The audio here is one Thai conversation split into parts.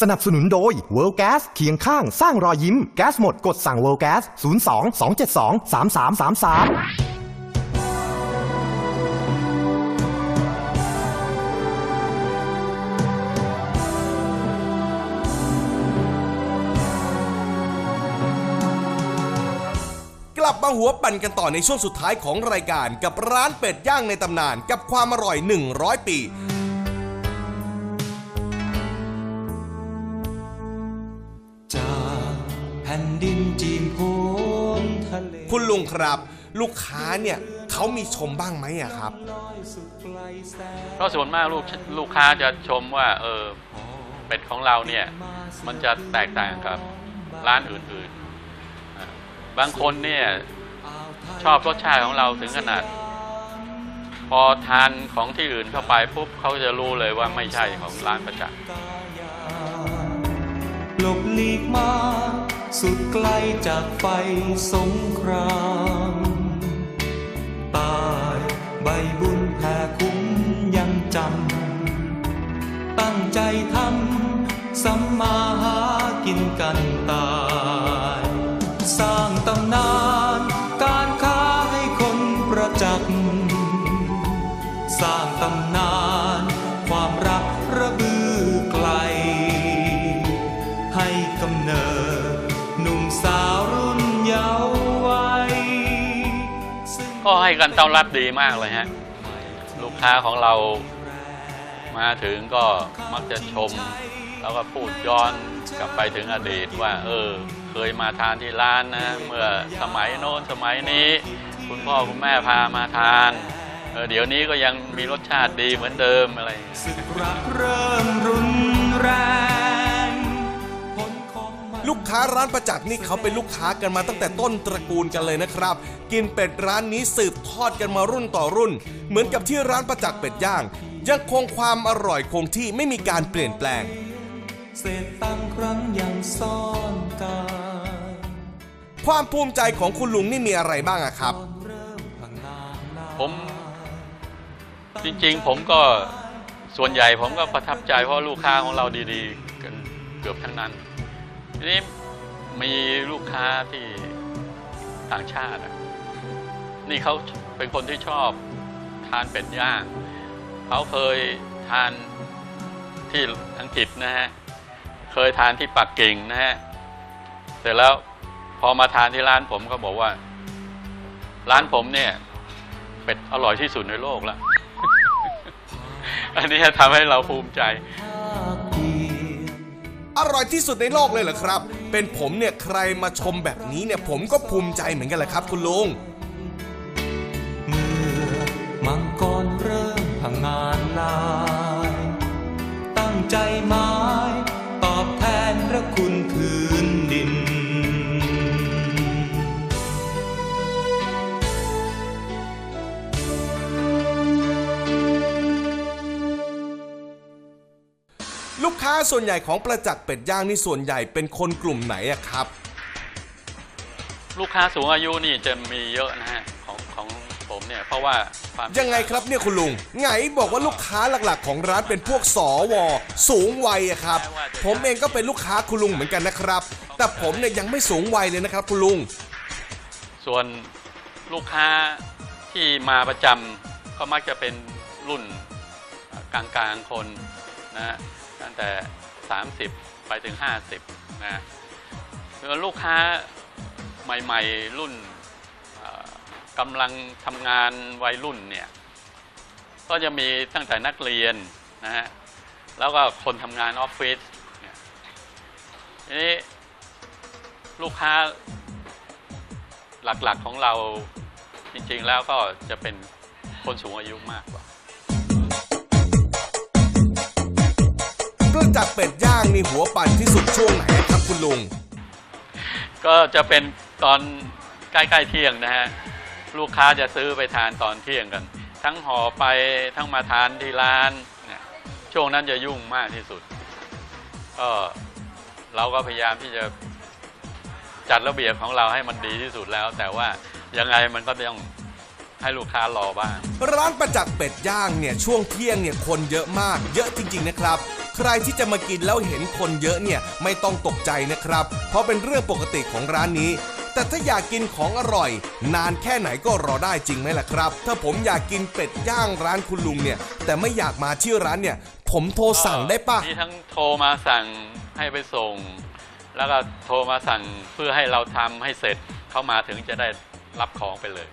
สนับสนุนโดย World Gas เคียงข้างสร้างรอยยิ้ม แก๊สหมดกดสั่ง World Gas 02 272 3333กลับมาหัวปั่นกันต่อในช่วงสุดท้ายของรายการกับร้านเป็ดย่างในตำนานกับความอร่อย 100 ปี คุณลุงครับ ลูกค้าเนี่ยเขามีชมบ้างไหมอะครับสุดไกลแสนเพราะส่วนมากลูกลูกค้าจะชมว่าเออเป็ดของเราเนี่ยมันจะแตกต่างกับร้านอื่นๆอ่าบางคนเนี่ยชอบรสชาติของเราถึงขนาด พอทานของที่อื่นเข้าไปปุ๊บเขาจะรู้เลยว่าไม่ใช่ของร้านประจักษ์หลบหลีกมาสุด ไกลจากไฟสงครามตายใบบุญแผ่คุ้มยังจำ ตั้งใจทำสัมมาหากินกัน ให้กันต้อนรับดีมากเลยฮะ ลูกค้าของเรามาถึงก็มักจะชม แล้วก็พูดย้อนกลับไปถึงอดีตว่า เออ เคยมาทานที่ร้านนะ เมื่อสมัยโน้นสมัยนี้ คุณพ่อคุณแม่พามาทานเออเดี๋ยวนี้ก็ยังมีรสชาติดีเหมือนเดิมอะไรอย่างเงี้ยศึกรักเริ่มรุนแรง ลูกค้าร้านประจักษ์นี่เขาเป็นลูกค้ากันมาตั้งแต่ต้นตระกูลกันเลยนะครับ กินเป็ดร้านนี้สืบทอดกันมารุ่นต่อรุ่น เหมือนกับที่ร้านประจักษ์เป็ดย่าง ยังคงความอร่อยคงที่ไม่มีการเปลี่ยนแปลง เศษตังครั้งยังซ่อนกายความภูมิใจของคุณลุงนี่มีอะไรบ้างอะครับเริ่มพังงานลาผมจริงๆ ผมก็ส่วนใหญ่ผมก็ประทับใจเพราะลูกค้าของเราดีๆกันเกือบทั้งนั้น ทีนี้มีลูกค้าที่ต่างชาติ นี่เขาเป็นคนที่ชอบทานเป็ดย่าง เขาเคยทานที่อังกฤษนะฮะ เคยทานที่ปักกิ่งนะฮะ เสร็จแล้วพอมาทานที่ร้านผมก็บอกว่า ร้านผมเนี่ย เป็ดอร่อยที่สุดในโลกแล้ว อันนี้ทำให้เราภูมิใจ ร่อยที่สุดในโลกเลยเหรอครับ เป็นผมเนี่ยใครมาชมแบบนี้เนี่ยผมก็ภูมิใจเหมือนกันแหละครับ คุณลุงเมื่อมังกรเริ่มพังงานลาย ตั้งใจมา ส่วนใหญ่ของประจักษ์เป็ดย่างนี่ส่วนใหญ่เป็นคนกลุ่มไหนอะครับ ลูกค้าสูงอายุนี่จะมีเยอะนะฮะของของผมเนี่ยเพราะว่าความยังไงครับเนี่ยคุณลุง ไงบอกว่าลูกค้าหลักๆ ของร้านเป็นพวกสวสูงวัยอะครับ ผมเองก็เป็นลูกค้าคุณลุงเหมือนกันนะครับ แต่ผมเนี่ยยังไม่สูงวัยเลยนะครับคุณลุง ส่วนลูกค้าที่มาประจำก็มักจะเป็นรุ่นกลางๆคนนะฮะ ตั้งแต่ 30 ไปถึง 50นะส่วลูกค้าใหม่ ๆ รุ่นกำลังทำงานวัยรุ่นเนี่ยก็จะมีตั้งแต่นักเรียนนะฮะแล้วก็คนทำงานออฟฟิศนี่ยทีนี้ลูกค้าหลักๆของเราจริงๆแล้วก็จะเป็นคนสูงอายุมากกว่า ประจักษ์เป็ดย่างนี่หัวปั่นที่สุดช่วงไหนครับคุณลุง ก็จะเป็นตอนใกล้ๆเที่ยงนะฮะลูกค้าจะซื้อไปทานตอนเที่ยงกัน ทั้งห่อไปทั้งมาทานที่ร้านเนี่ยช่วงนั้นจะยุ่งมากที่สุดก็เราก็พยายามที่จะจัดระเบียบของเราให้มันดีที่สุดแล้ว แต่ว่ายังไงมันก็ต้องให้ลูกค้ารอบ้าง ร้านประจักษ์เป็ดย่างเนี่ยช่วงเที่ยงเนี่ยคนเยอะมาก เยอะจริง ๆ นะครับ ใครที่จะมากินแล้วเห็นคนเยอะเนี่ยไม่ต้องตกใจนะครับ เพราะเป็นเรื่องปกติของร้านนี้แต่ถ้าอยากกินของอร่อย นานแค่ไหนก็รอได้จริงไหมล่ะครับ ถ้าผมอยากกินเป็ดย่างร้านคุณลุงเนี่ย แต่ไม่อยากมาที่ร้านเนี่ย ผมโทรสั่งได้ปะมีทั้งโทรมาสั่งให้ไปส่ง แล้วก็โทรมาสั่งเพื่อให้เราทำให้เสร็จ เข้ามาถึงจะได้รับของไปเลย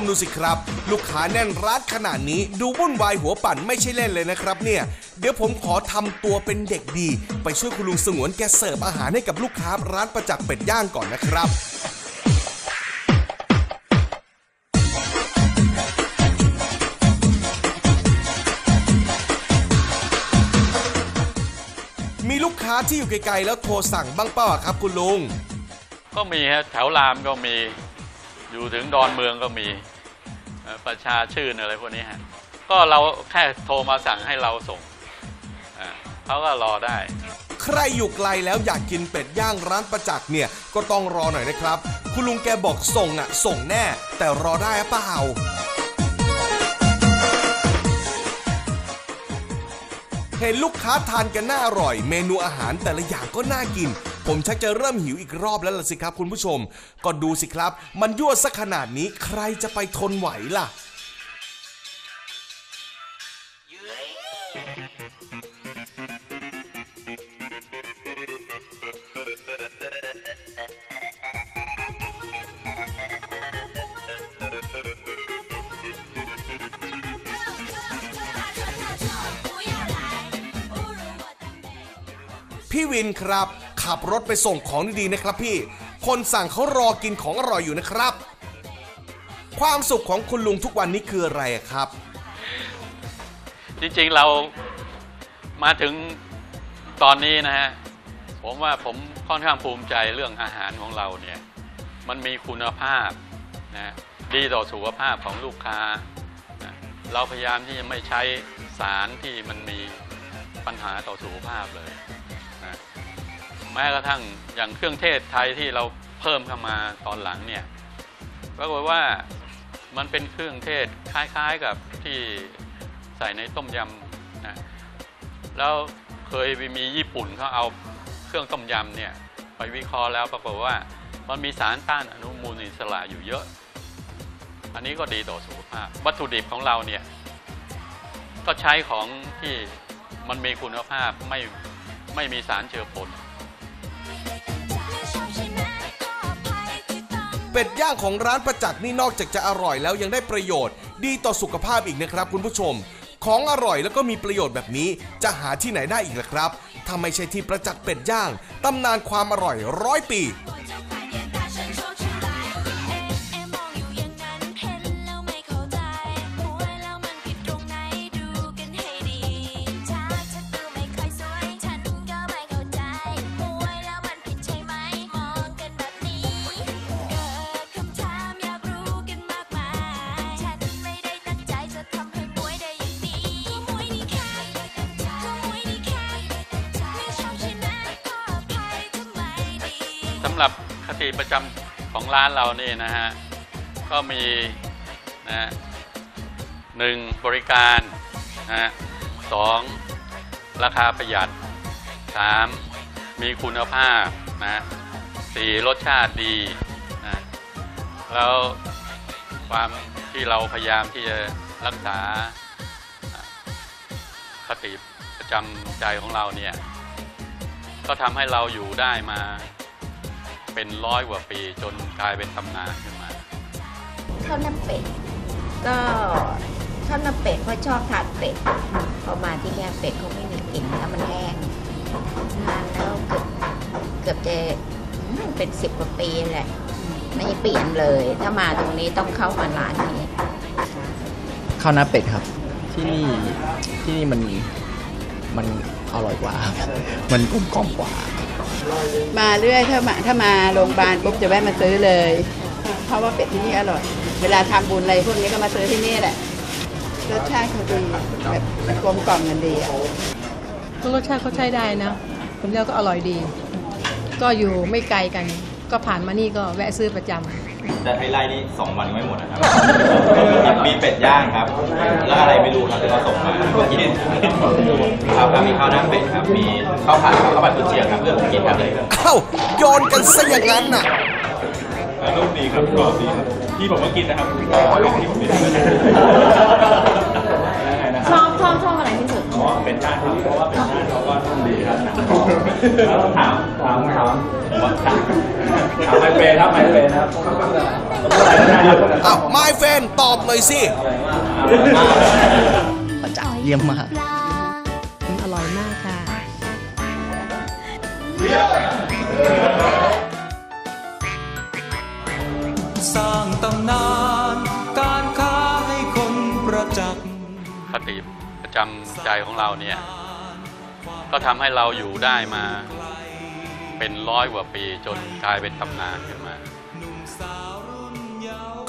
มดูสิครับ ลูกค้าแน่นร้านขนาดนี้ดูวุ่นวายหัวปั่นไม่ใช่เล่นเลยนะครับเนี่ย เดี๋ยวผมขอทำตัวเป็นเด็กดี ไปช่วยคุณลุงสงวนแกเสิร์ฟอาหารให้กับลูกค้าร้านประจักษ์เป็ดย่างก่อนนะครับมีลูกค้าที่อยู่ไกลๆแล้วโทรสั่งบ้างเปล่าครับคุณลุง ก็มีฮะแถวรามก็มี อยู่ถึงดอนเมืองก็มีประชาชื่นอะไรพวกนี้ฮะก็เราแค่โทรมาสั่งให้เราส่งเขาก็รอได้ ใครอยู่ไกลแล้วอยากกินเป็ดย่างร้านประจักษ์เนี่ยก็ต้องรอหน่อยนะครับ คุณลุงแกบอกส่งอะ ส่งแน่ แต่รอได้เปล่าเห็นลูกค้าทานกันน่าอร่อย เมนูอาหารแต่ละอย่างก็น่ากิน ผมชักจะเริ่มหิวอีกรอบแล้วล่ะสิครับคุณผู้ชม ก็ดูสิครับ มันยั่วสักขนาดนี้ใครจะไปทนไหวล่ะพี่วินครับ ขับรถไปส่งของดีๆนะครับพี่ คนสั่งเขารอกินของอร่อยอยู่นะครับ ความสุขของคุณลุงทุกวันนี้คืออะไรครับ จริงๆเรามาถึงตอนนี้นะฮะ ผมว่าผมค่อนข้างภูมิใจเรื่องอาหารของเราเนี่ย มันมีคุณภาพนะดีต่อสุขภาพของลูกค้านะเราพยายามที่จะไม่ใช้สารที่มันมีปัญหาต่อสุขภาพเลย ม้กระทั่งอย่างเครื่องเทศไทยที่เราเพิ่มเข้ามาตอนหลังเนี่ยปรากฏว่ามันเป็นเครื่องเทศคล้ายๆกับที่ใส่ในต้มยำนะแล้วเคยมีญี่ปุ่นเขาเอาเครื่องต้มยำเนี่ยไปวิเคราะห์แล้วปรากฏว่ามันมีสารต้านอนุมูลอิสระอยู่เยอะ อันนี้ก็ดีต่อสุขภาพ วัตถุดิบของเราเนี่ยก็ใช้ของที่มันมีคุณภาพไม่ไม่มีสารเจือปน เป็ดย่างของร้านประจักษ์นี่นอกจากจะอร่อยแล้วยังได้ประโยชน์ ดีต่อสุขภาพอีกนะครับคุณผู้ชม ของอร่อยแล้วก็มีประโยชน์แบบนี้ จะหาที่ไหนได้อีกล่ะครับถ้าไม่ใช่ที่ประจักษ์เป็ดย่างตำนานความอร่อยร้อยปี สำหรับคติประจำของร้านเรานี่นะฮะ ก็มีนะหนึ่งบริการนะฮะสองราคาประหยัดสามมีคุณภาพนะสี่รสชาติดีนะแล้วความที่เราพยายามที่จะรักษาคติประจำใจของเราเนี่ย ก็ทำให้เราอยู่ได้มา เป็นร้อยกว่าปีจนกลายเป็นตำนานขึ้นมาข้าวหน้าเป็ดก็ข้าวหน้าเป็ดเพราะชอบทานเป็ดพอมาที่เนี่ยเป็ดเขาไม่มีกลิ่นแล้วมันแห้งทานแล้วเกือบเกือบจะอืมเป็นสิบกว่าปีแหละไม่เปลี่ยนเลย ถ้ามาตรงนี้ต้องเข้ามาร้านนี้ข้าวหน้าเป็ดครับ ที่นี่ที่นี่มันมันอร่อยกว่า มันกลมกล่อมกว่า มาเรื่อยถ้ามาถ้ามาโรงพยาบาลปุ๊บจะแวะมาซื้อเลย เพราะว่าเป็ดที่นี่อร่อย เวลาทำบุญอะไรพวกนี้ก็มาซื้อที่นี่แหละ รสชาติเขาดีแบบมันกลมกล่อมกันดีอะก็รสชาติเขาใช้ได้นะ ผมเล้ยก็อร่อยดี ก็อยู่ไม่ไกลกัน ก็ผ่านมานี่ก็แวะซื้อประจำ แต่ไฮไลท์นี่สองวันยังไม่หมดนะครับ มีเป็ดย่างครับ แล้วอะไรไม่รู้ครับที่เขาส่งมากินครับแล้วมีข้าวหน้าเป็ดครับ มีข้าวผัดครับข้าวผัดกุนเชียงครับเรื่องกินครับเลยเอ้าโยนกันซะอย่างนั้นน่ะรูปดีครับกรอบดีครับที่ผมก็กินนะครับที่ผมกินชอบชอบชอบอะไรที่สุดอ๋อเป็นชาติครับเพราะว่าเป็นชาติเขาก็นุ่มดีครับแล้วถามถามถามผมว่าถาม ถามไมเฟรนครับไมเฟรนครับอ้าไม่เฟนตอบหน่อยสิประจักษ์เยี่ยมมากอร่อยมากค่ะ สร้างตำนานการค้าให้คนประจักษ์คติประจำใจของเราเนี่ย ก็ทำให้เราอยู่ได้มา เป็นร้อยกว่าปีจนกลายเป็นตำนานขึ้นมา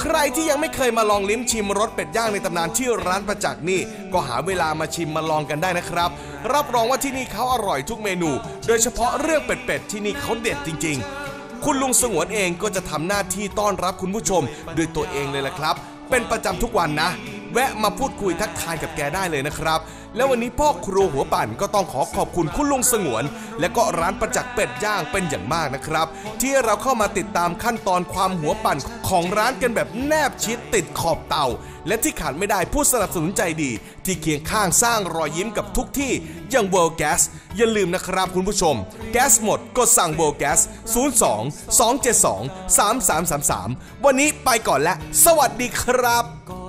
ใครที่ยังไม่เคยมาลองลิ้มชิมรสเป็ดย่างในตำนานที่ร้านประจักษ์นี่ ก็หาเวลามาชิมมาลองกันได้นะครับ รับรองว่าที่นี่เขาอร่อยทุกเมนู โดยเฉพาะเรื่องเป็ดๆที่นี่เขาเด็ดจริง ๆ คุณลุงสงวนเองก็จะทำหน้าที่ต้อนรับคุณผู้ชมด้วยตัวเองเลยละครับ เป็นประจำทุกวันนะ แวะมาพูดคุยทักทายกับแกได้เลยนะครับ แล้ววันนี้พ่อครัวหัวปั่นก็ต้องขอขอบคุณคุณลุงสงวน และก็ร้านประจักษ์เป็ดย่างเป็นอย่างมากนะครับ ที่เราเข้ามาติดตามขั้นตอนความหัวปั่นของร้านกันแบบแนบชิดติดขอบเตา และที่ขาดไม่ได้ผู้สนับสนุนใจดี ที่เคียงข้างสร้างรอยยิ้มกับทุกที่อย่าง World Gas อย่าลืมนะครับคุณผู้ชม แก๊สหมดก็สั่ง World Gas 02 272 3333 วันนี้ไปก่อนแล้วสวัสดีครับ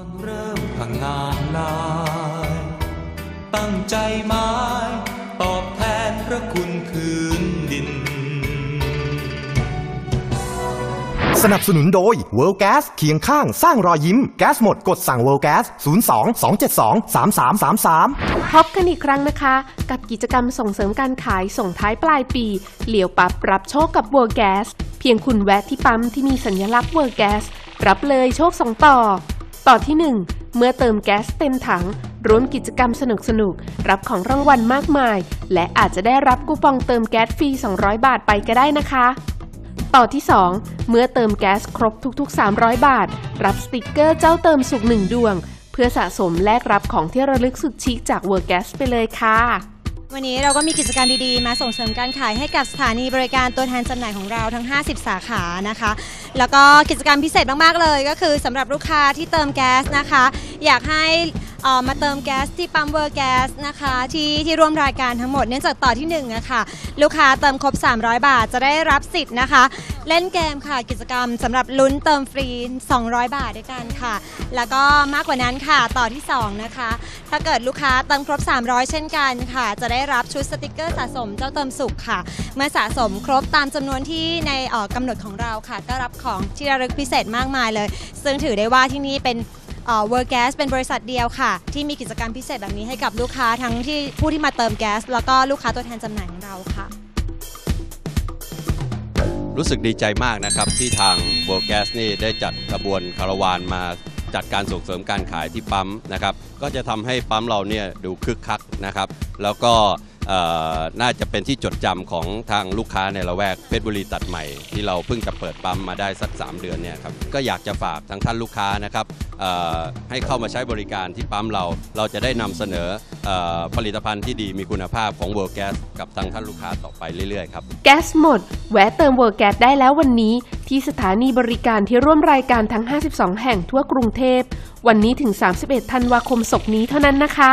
พังงานลาย ตั้งใจหมายตอบแทนพระคุณคืนดิน สนับสนุนโดย World Gas เคียงข้างสร้างรอยยิ้ม แก๊สหมดกดสั่ง World Gas 02 272 3333พบกันอีกครั้งนะคะ กับกิจกรรมส่งเสริมการขายส่งท้ายปลายปี เหลียวปับรับโชคกับ w o r g a s เพียงคุณแวะที่ปั๊มที่มีสัญลักษณ์ w o r g a s รับเลยโชคสองต่อ ต่อที่ 1 เมื่อเติมแก๊สเต็มถังร่วมกิจกรรมสนุกสนุกรับของรางวัลมากมาย และอาจจะได้รับคูปองเติมแก๊สฟรี 200 บาทไปก็ได้นะคะ ต่อที่ 2 เมื่อเติมแก๊สครบทุกๆ 300 บาท รับสติกเกอร์เจ้าเติมสุกหนึ่งดวง เพื่อสะสมแลกรับของที่ระลึกสุดชิคจากเวอร์แก๊สไปเลยค่ะ วันนี้เราก็มีกิจกรรมดีๆ มาส่งเสริมการขายให้กับสถานีบริการตัวแทนจำหน่ายของเราทั้ง 50 สาขานะคะ แล้วก็กิจกรรมพิเศษมากๆเลยก็คือสำหรับลูกค้าที่เติมแก๊สนะคะ อยากให้ เอ่อมาเติมแก๊สที่ปั๊มเวอร์แก๊สนะคะที่ที่ร่วมรายการทั้งหมดเนื่องจากต่อที่1นะคะลูกค้าเติมครบ 300 บาทจะได้รับสิทธิ์นะคะ เล่นเกมค่ะกิจกรรมสำหรับลุ้นเติมฟรี 200 บาทด้วยกันค่ะ แล้วก็มากกว่านั้นค่ะต่อที่ 2 นะคะ ถ้าเกิดลูกค้าเติมครบ 300 เช่นกันค่ะ จะได้รับชุดสติกเกอร์สะสมเจ้าเติมสุขค่ะ เมื่อสะสมครบตามจำนวนที่ในออกำหนดของเราค่ะ ก็รับของที่ระลึกพิเศษมากมายเลย ซึ่งถือได้ว่าที่นี่เป็น เวอร์แก๊สเป็นบริษัทเดียวค่ะ ที่มีกิจกรรมพิเศษแบบนี้ให้กับลูกค้าทั้งที่ผู้ที่มาเติมแก๊ส แล้วก็ลูกค้าตัวแทนจำหน่ายของเราค่ะ รู้สึกดีใจมากนะครับ ที่ทางโบแกสนี่ได้จัดขบวนคาราวานมาจัดการส่งเสริมการขายที่ปั๊มนะครับก็จะทำให้ปั๊มเราเนี่ยดูคึกคักนะครับ แล้วก็น่าจะเป็นที่จดจำของทางลูกค้าในละแวกเพชรบุรีตัดใหม่ที่เราเพิ่งจะเปิดปั๊มมาได้สัก 3 เดือนเนี่ยครับก็อยากจะฝากทางท่านลูกค้านะครับ ให้เข้ามาใช้บริการที่ปั๊มเรา เราจะได้นำเสนออผลิตภัณฑ์ที่ดีมีคุณภาพของ World Gas กับทางท่านลูกค้าต่อไปเรื่อยๆครับแก๊สหมด แวะเติม w o r g a s ได้แล้ววันนี้ ที่สถานีบริการที่ร่วมรายการทั้ง 52 แห่งทั่วกรุงเทพ วันนี้ถึง 31 ธันวาคมศกนี้เท่านั้นนะคะ